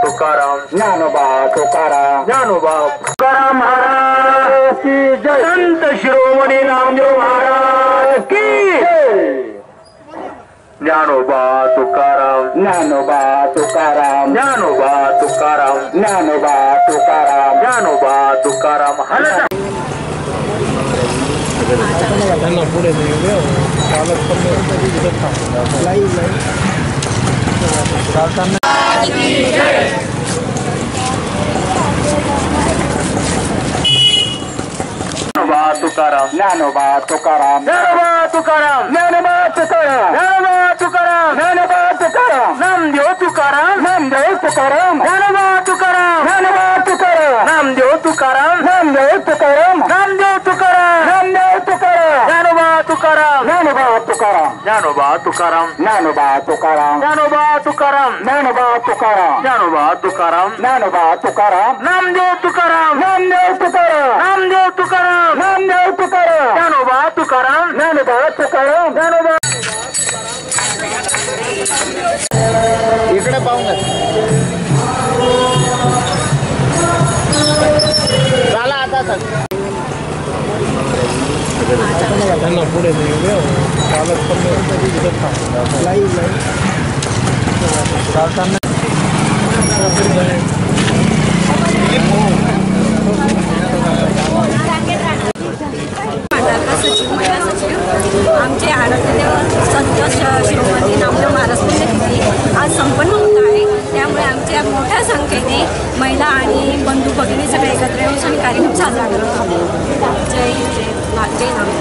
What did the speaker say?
तुकाराम ज्ञानोबा तुकाराम ज्ञानोबा तुकाराम महाराज की जय संत शिरोमणी नामदेव महाराज की ज्ञानोबा तुकाराम ज्ञानोबा तुकाराम ज्ञानोबा तुकाराम ज्ञानोबा तुकाराम ज्ञानोबा तुकाराम पूरे तुकाराम ज्ञान बा तुकाराम ज्ञान बा तुकाराम ज्ञान बा तुकाराम ज्ञान बा तुकाराम ज्ञान बा तुकाराम नाम देव तुकाराम नाम देव तुकाराम ज्ञान बा तुकाराम ज्ञान बा तुकाराम नाम देव तुकाराम नाम देव तुकाराम तुकाराम। जानो बा तुकाराम। नानो बा तुकाराम। जानो तुकाराम। नानो तुकाराम। जानो तुकाराम। नानो तुकाराम। नामदेव तुकाराम। नामदेव तुकाराम। नामदेव तुकाराम। नामदेव तुकाराम। जानो तुकाराम। नानो तुकाराम। जानो इकडे पाहून झाला आता सर. त्यांना पुढे चालत पण चालताना सचिव आमचे आराध्यदेव संत शिरोमती नामदेव महाराज पुण्यतिथी आज संपन्न होत आहे. त्यामुळे आमच्या मोठ्या संख्येने महिला आणि बंधू भगिनी सगळे एकत्र येऊन कार्यक्रम साजरा करत आहोत. जय जय जय नामदेव